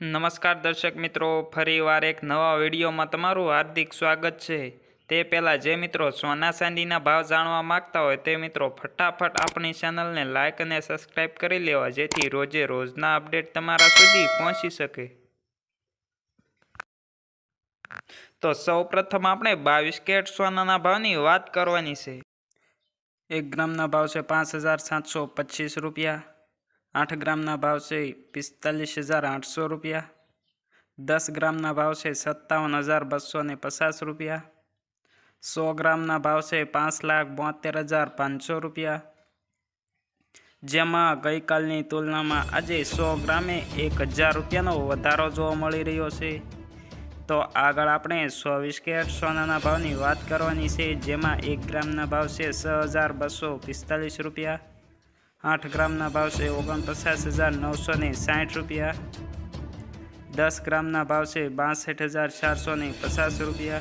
નમસ્કાર દર્શક મિત્રો, ફરીવાર એક નવા વિડીયોમાં તમારું હાર્દિક સ્વાગત છે. તે પહેલાં જે મિત્રો સોના ચાંદીના ભાવ જાણવા માંગતા હોય તે મિત્રો ફટાફટ આપણી ચેનલને લાઇક અને સબસ્ક્રાઇબ કરી લેવા, જેથી રોજે રોજના અપડેટ તમારા સુધી પહોંચી શકે. તો સૌપ્રથમ આપણે બાવીસ કેરેટ સોનાના ભાવની વાત કરવાની છે. એક ગ્રામના ભાવ છે પાંચ રૂપિયા. આઠ ગ્રામના ભાવ છે પિસ્તાલીસ હજાર આઠસો રૂપિયા. દસ ગ્રામના ભાવ છે સત્તાવન હજાર બસો ને પચાસ રૂપિયા. સો ગ્રામના ભાવ છે પાંચ લાખ બોતેર હજાર પાંચસો રૂપિયા. જેમાં ગઈકાલની તુલનામાં આજે સો ગ્રામે એક હજાર રૂપિયાનો વધારો જોવા મળી રહ્યો છે. તો આગળ આપણે ચોવીસ કેરેટ સોનાના ભાવની વાત કરવાની છે, જેમાં એક ગ્રામના ભાવ છે છ હજાર બસો પિસ્તાલીસ રૂપિયા. આઠ ગ્રામના ભાવ છે ઓગણપચાસ હજાર નવસો ને સાઠ રૂપિયા. દસ ગ્રામના ભાવ છે બાસઠ હજાર ચારસો ને પચાસ રૂપિયા.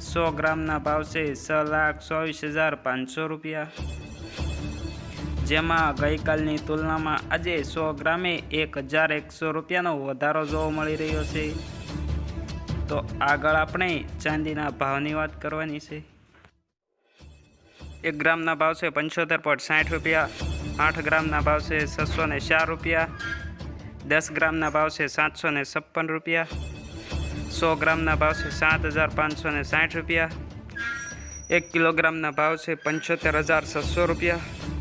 સો ગ્રામના ભાવ છે છ લાખ ચોવીસ હજાર પાંચસો રૂપિયા. જેમાં ગઈકાલની તુલનામાં આજે સો ગ્રામે એક હજાર એકસો રૂપિયાનો વધારો જોવા મળી રહ્યો છે. તો આગળ આપણે ચાંદીના ભાવની વાત કરવાની છે. એક ગ્રામના ભાવ છે પંચોતેર પોઈન્ટ સાઠ રૂપિયા, આઠ ગ્રામના ભાવ છે છસો ને ચાર રૂપિયા, દસ ગ્રામના ભાવ છે સાતસો ને છપ્પન રૂપિયા, સો ગ્રામના ભાવ છે સાત હજાર પાંચસો ને સાઠ રૂપિયા, એક કિલોગ્રામના ભાવ છે પંચોતેર હજાર છસો રૂપિયા